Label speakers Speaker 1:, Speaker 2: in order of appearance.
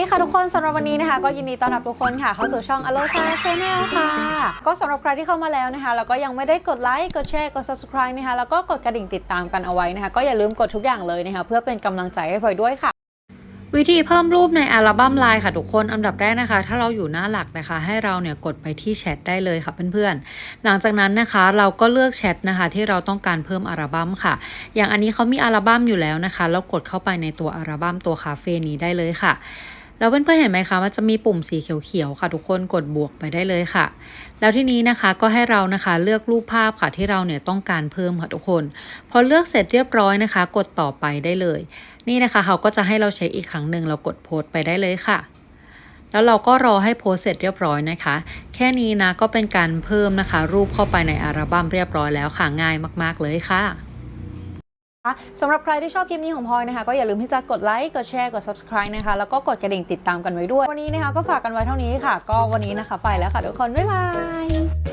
Speaker 1: นี่ค่ะทุกคนสำหรับวันนี้นะคะ ก็ยินดีต้อนรับทุกคนค่ะ เข้าสู่ช่อง Aloha Channel ค่ะ ก็สำหรับใครที่เข้ามาแล้วนะคะ แล้วก็ยังไม่ได้กดไลค์กดแชร์กด subscribe นะคะ แล้วก็กดกระดิ่งติดตามกันเอาไว้นะคะ ก็อย่าลืมกดทุกอย่างเลยนะคะ เพื่อเป็นกำลังใจให้พลอยด้วยค่ะ วิธีเพิ่มรูปในอัลบั้มไลน์ค่ะทุกคนอันดับแรกนะคะ ถ้าเราอยู่หน้าหลักนะคะ ให้เราเนี่ยกดไปที่แชทได้เลยค่ะเพื่อนๆหลังจากนั้นนะคะ เราก็เลือกแชทนะคะ ที่เราต้องการเพิ่มอัลบั้มค่ะ อย่างอันนี้เขามีอัลบั้มอยู่แล้วนะคะแล้วกดเข้าไปในตัวอัลบั้มตัวคาเฟ่นี้ได้เลยค่ะ แล้วเพื่อนๆเห็นไหมคะว่าจะมีปุ่มสีเขียวๆค่ะ ทุกคนกดบวกไปได้เลยค่ะ แล้วที่นี้นะคะก็ให้เรานะคะเลือกรูปภาพค่ะที่เราเนี่ยต้องการเพิ่มค่ะทุกคน พอเลือกเสร็จเรียบร้อยนะคะ กดต่อไปได้เลย นี่นะคะเขาก็จะให้เราเช็คอีกครั้งหนึ่งเรากดโพสต์ไปได้เลยค่ะแล้วเราก็รอให้โพสเสร็จเรียบร้อยนะคะ แค่นี้นะก็เป็นการเพิ่มนะคะ รูปเข้าไปในอัลบั้มเรียบร้อยแล้วค่ะง่ายมาก ๆ เลยค่ะ สำหรับใครที่ชอบคลิปนี้ของพลอยนะคะ ก็อย่าลืมที่จะกดไลค์กดแชร์กด subscribe นะคะ แล้วก็กดกระดิ่งติดตามกันไว้ด้วย วันนี้นะคะก็ฝากกันไว้เท่านี้ค่ะ ก็วันนี้นะคะไปแล้วค่ะทุกคน บ๊ายบาย